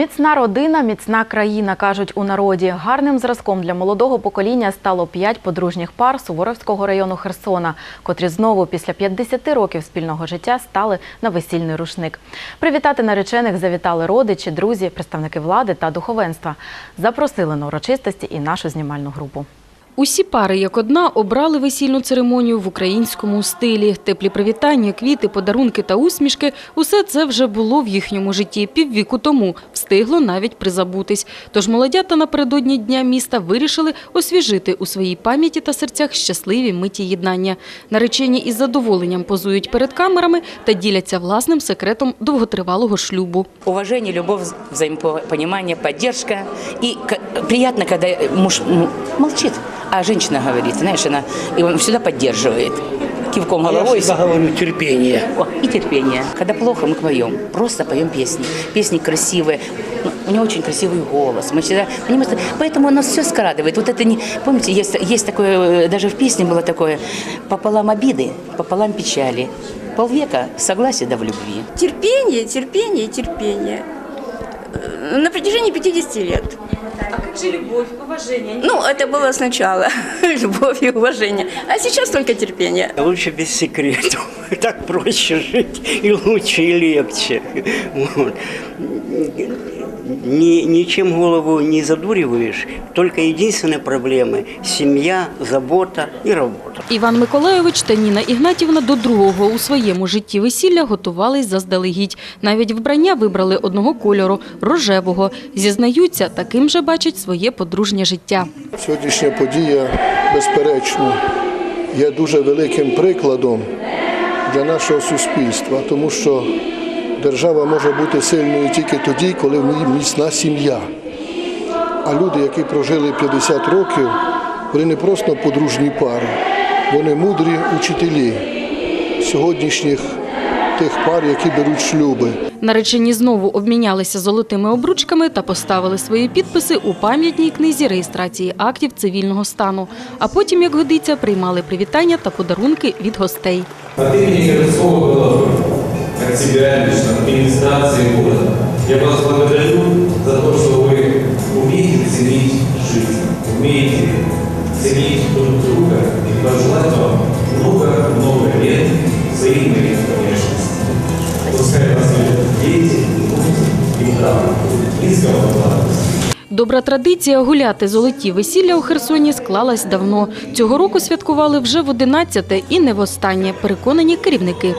Міцна родина, міцна країна, кажуть у народі. Гарним зразком для молодого покоління стало п'ять подружніх пар Суворовського району Херсона, котрі знову після 50 років спільного життя стали на весільний рушник. Привітати наречених завітали родичі, друзі, представники влади та духовенства. Запросили на урочистості і нашу знімальну групу. Усі пари, як одна, обрали весільну церемонію в українському стилі. Теплі привітання, квіти, подарунки та усмішки – усе це вже було в їхньому житті піввіку тому. Встигло навіть призабутись. Тож молодята напередодні Дня міста вирішили освіжити у своїй пам'яті та серцях щасливі миті єднання. Наречені із задоволенням позують перед камерами та діляться власним секретом довготривалого шлюбу. Уважение, любовь, взаимопонимание, поддержка. И к- приятно, когда муж м, молчит, а женщина говорит, знаешь, она и он всегда поддерживает. Кивком Я головой. всегда говорю терпение. О, и терпение. Когда плохо, мы поем. Просто поем песни. Песни красивые. Ну, У него очень красивый голос. Мы всегда, понимаете, поэтому у нас все скрадывает. Вот это не... Помните, есть, есть такое, э, даже в песне было такое, пополам обиды, пополам печали. Полвека согласия да в любви. Терпение, терпение, терпение. Э, На протяжении 50 лет. А як же любов, уваження? Ну, это было сначала. Любовь и уважение. А сейчас только терпение. Лучше без секретов. Так проще жить и лучше, и легче. Вот. Ни, ничем голову не задуриваешь, только единственные проблемы – семья, забота и работа. Іван Миколайович та Ніна Ігнатівна до другого у своєму житті весілля готувались заздалегідь. Навіть вбрання вибрали одного кольору – рожевого. Зізнаються, таким же бачать своє подружнє життя. Сьогоднішня подія, безперечно, є дуже великим прикладом для нашого суспільства, тому що держава може бути сильною тільки тоді, коли в ній міцна сім'я. А люди, які прожили 50 років, вони не просто подружні пари, вони мудрі учителі сьогоднішніх тих пар, які беруть шлюби. Наречені знову обмінялися золотими обручками та поставили свої підписи у пам'ятній книзі реєстрації актів цивільного стану. А потім, як годиться, приймали привітання та подарунки від гостей. От города, я вас благодарю за то, что Добра традиція гуляти золоті весілля у Херсоні склалась давно. Цього року святкували вже в 11-те і не востаннє, переконані керівники.